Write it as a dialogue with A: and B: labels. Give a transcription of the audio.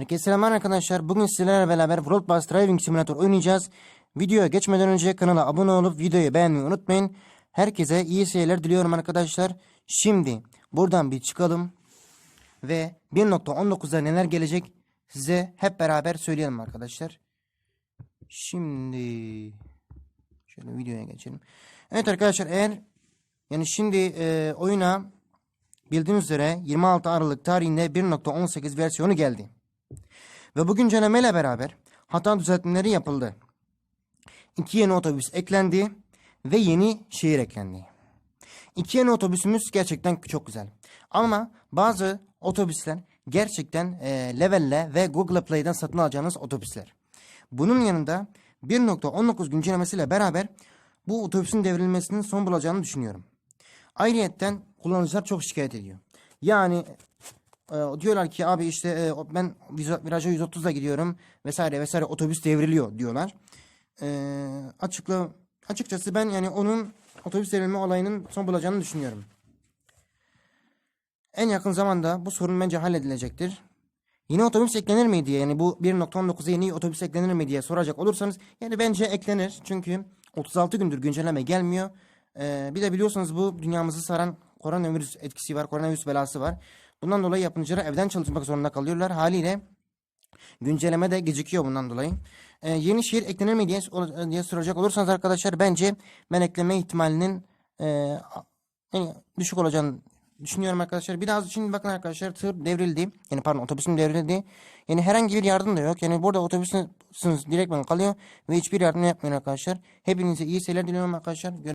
A: Herkese selamlar arkadaşlar. Bugün sizlerle beraber World Bus Driving Simulator oynayacağız. Videoya geçmeden önce kanala abone olup videoyu beğenmeyi unutmayın. Herkese iyi seyirler diliyorum arkadaşlar. Şimdi buradan bir çıkalım. Ve 1.19'da neler gelecek size hep beraber söyleyelim arkadaşlar. Şimdi şöyle videoya geçelim. Evet arkadaşlar eğer yani şimdi e, oyuna bildiğiniz üzere 26 Aralık tarihinde 1.18 versiyonu geldi. Ve bu güncellemeyle beraber hata düzeltmeleri yapıldı. İki yeni otobüs eklendi ve yeni şehir eklendi. İki yeni otobüsümüz gerçekten çok güzel. Ama bazı otobüsler gerçekten e, Level'le ve Google Play'den satın alacağınız otobüsler. Bunun yanında 1.19 güncellemesiyle beraber bu otobüsün devrilmesinin son bulacağını düşünüyorum. Ayrıyetten kullanıcılar çok şikayet ediyor. Yani e, diyorlar ki abi işte e, ben viraja 130'la gidiyorum vesaire vesaire otobüs devriliyor diyorlar. E, açıkla açıkçası ben yani onun otobüs devrilme olayının son bulacağını düşünüyorum. En yakın zamanda bu sorun bence halledilecektir. Yeni otobüs eklenir mi diye yani bu 1.19'a yeni otobüs eklenir mi diye soracak olursanız yani bence eklenir. Çünkü 36 gündür güncelleme gelmiyor. Ee, bir de biliyorsunuz bu dünyamızı saran koronavirüs etkisi var, koronavirüs belası var. Bundan dolayı yapımcılar evden çalışmak zorunda kalıyorlar. Haliyle güncelleme de gecikiyor bundan dolayı. Ee, yeni şehir eklenir mi diye, diye soracak olursanız arkadaşlar bence ben ekleme ihtimalinin e, düşük olacağını düşünüyorum arkadaşlar. Bir daha şimdi bakın arkadaşlar tır devrildi. Yani pardon otobüsüm devrildi. Yani herhangi bir yardım da yok. Yani burada otobüsünüz direktmen kalıyor ve hiçbir yardım yapmıyor arkadaşlar. Hepinize iyi seyirler diliyorum arkadaşlar.